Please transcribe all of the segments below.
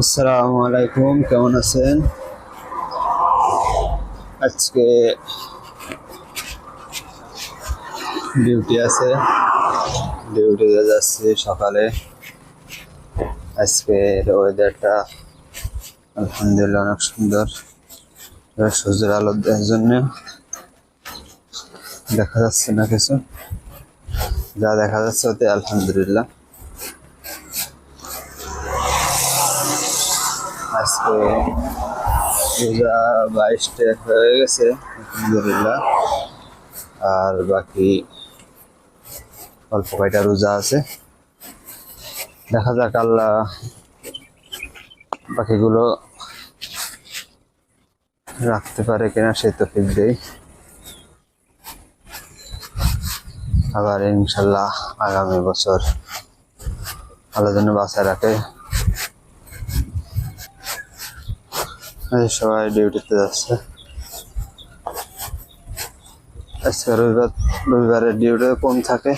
আসসালামু আলাইকুম, কেমন আছেন? আজকে ডিউটি আছে। ডিউটিতে যাচ্ছি সকালে। আজকে ওয়েদারটা আলহামদুলিল্লাহ অনেক সুন্দর। সূর্যের আলো দেওয়ার জন্য দেখা যাচ্ছে না কিছু। যা দেখা যাচ্ছে ওতে আলহামদুলিল্লাহ। বাইশটা হয়ে গেছে, আলহামদুলিল্লাহ। আর বাকি অল্প কয়টা রোজা আছে। দেখা যাক আল্লাহ বাকিগুলো রাখতে পারে কিনা সে তো ঠিক দেই। আবার ইনশাল্লাহ আগামী বছর আল্লাহ যেন বাসায় রাখে এই সবাই ডিউটিতে যাচ্ছে। আজকে রবিবার, রবিবারের ডিউটি কম থাকে?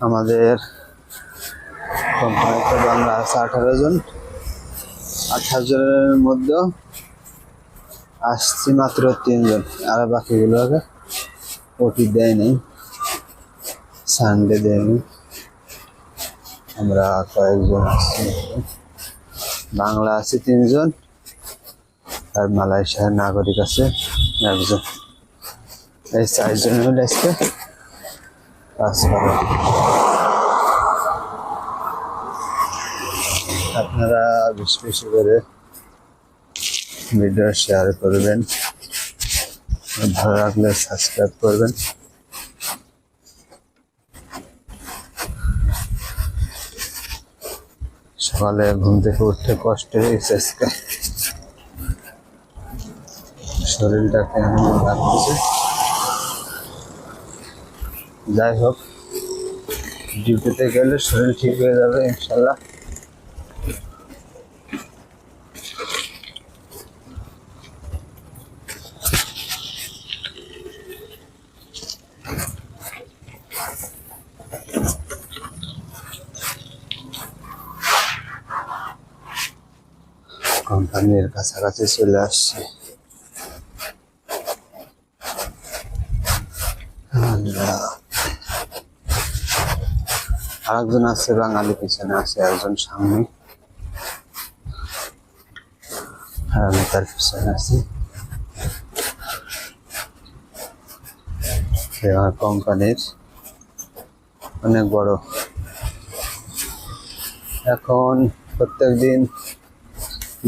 আমাদের কোম্পানিতে বাংলা আছে আঠারো জন। আঠারো জনের মধ্যে আসছি মাত্র তিনজন। আর বাকিগুলোকে ওটি দেয়নি। সানডে দেয়নি। আমরা কয়েকজন আসছি বাংলা আছে তিনজন। আর মালয়েশিয়ার নাগরিক আছে। একজন। এই চারজন মিলে আজকে কাজ করে। আপনারা বেশি বেশি করে ভিডিও শেয়ার করবেন। ভালো লাগলে সাবস্ক্রাইব করবেন। সকালে ঘুম থেকে উঠতে কষ্ট হয়েছে আজকে। শরীরটা কেমন লাগতেছে? যাই হোক, ডিউটিতে গেলে শরীর ঠিক হয়ে যাবে, ইনশাল্লাহ। কোম্পানির কাছাকাছি চলে আসছে আল্লাহ। আরেকজন আছে, বাঙালি পিছনে আছে, একজন সামনে। আর আমি তার পিছনে আছি। আমার কোম্পানির অনেক বড়। এখন প্রত্যেক দিন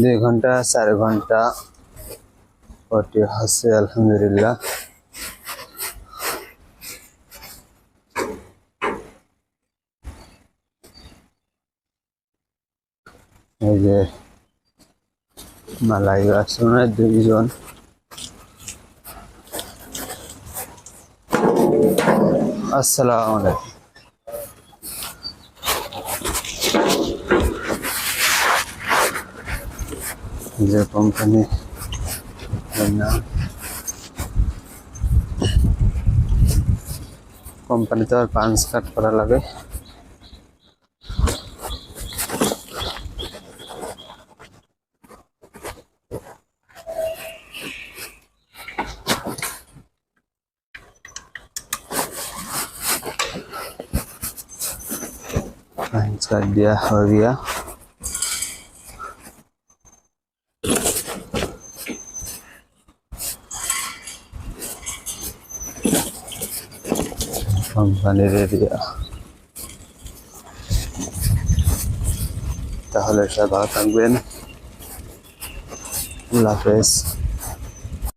দুই ঘণ্টা, চার ঘণ্টা। ওটি হচ্ছে, আলহামদুলিল্লাহ। এই যে মালাই আসনে দুইজন। আসসালামু আলাইকুম। যে কোম্পানি কোম্পানিতে আর পাঞ্চ কাট করা লাগে। पांच कर दिया हो गया কোম্পানির এরিয়া তাহলে সবাই ভালো থাকবেন আল্লাহ হাফেজ